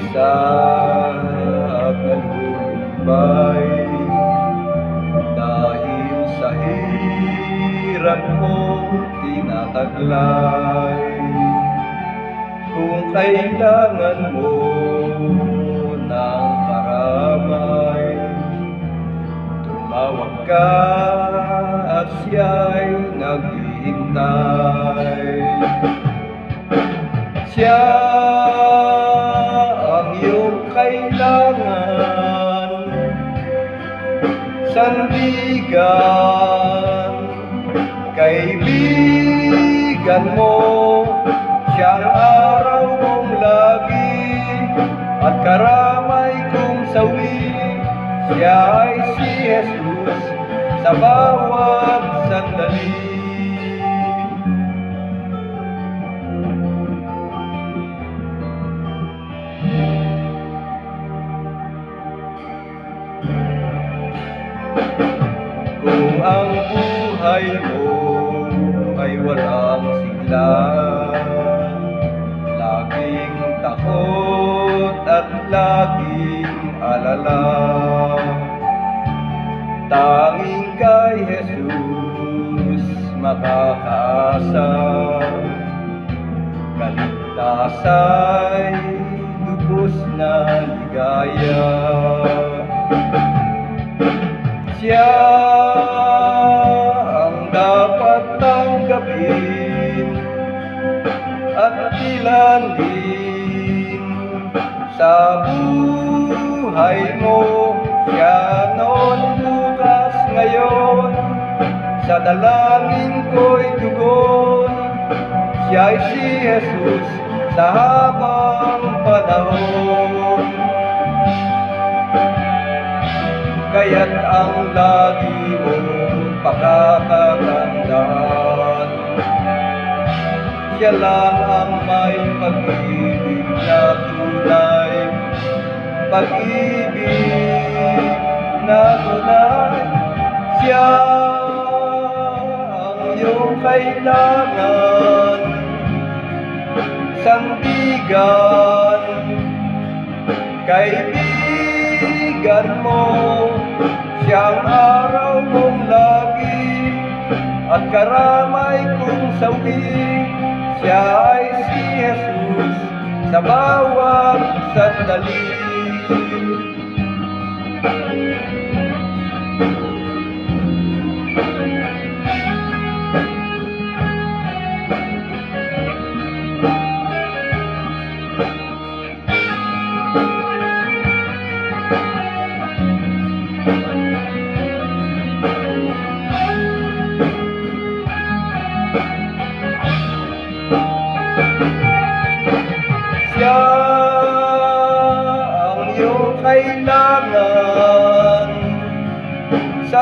mag-isa kalulumbay dahil sa hirap mong tinataglay. Kung kailangan mo ng karamay tumawag ka at siya'y naghihintay. Siya Sandigan Kaibigan mo Siyang araw mong lagi. At karamay kong sawi Siya ay si Jesus Sa bawat sandali buhay mo ay walang sigla. Laging takot at laging alala. Tanging kay Jesus makakaasa Kaligtasa'y lubos na ligaya. Siya kilanin sa buhay mo. Siya noon, bukas, ngayon, sa dalangin ko'y tugon. Siya'y si Jesus sa habang panahon. Kaya't ang lagi mong pakakatandaan Siya lang ang may pag-ibig na tunay Pag-ibig na tunay Siya ang iyong kailangan Sandigan Kaibigan mo Siyang araw mong lagi At karamay kong sawi Siya ay si Jesus Sa bawat sandali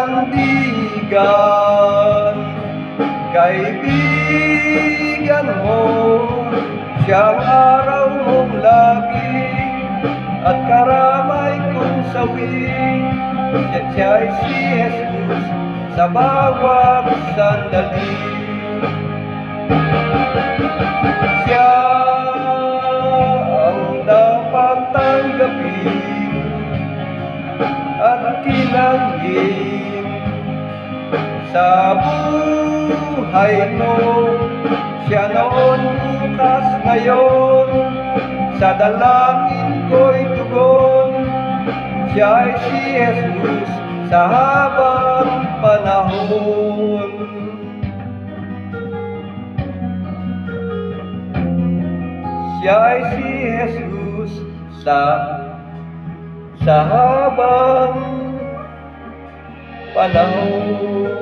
Sandigan Kaibigan mo. Siyang araw mong lagi At karamay kong sawi Siya siya ay si Jesus Sa bawat sandali. Siya sa buhay mo. Siya noon, bukas, ngayon, sa dalangin ko'y tugon. Siya ay si Jesus sa habang panahon. Siya ay si Jesus sa sa habang panahon.